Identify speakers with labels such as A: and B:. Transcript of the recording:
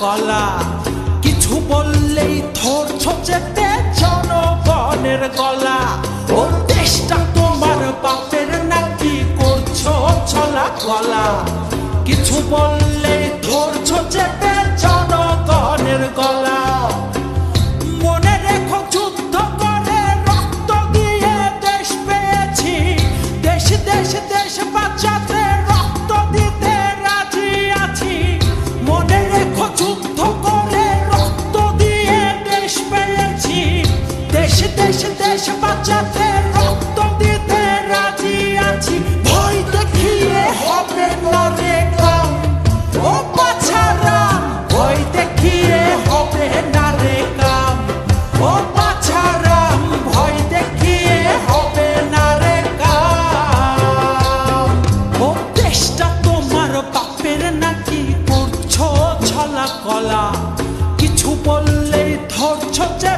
A: কলা। কিছু বললেই থর চেপে জনগণের গলা। ও দেশটা তোমার বাপের নাকি করছ ছলা কলা। কিছু বললেই থর চেপে ভয় দেখিয়ে হবে না ভয় দেখিয়ে হবে ভয় দেখিয়ে হবে না ও তোমার নাকি কিছু বললেই ধরছো চেপে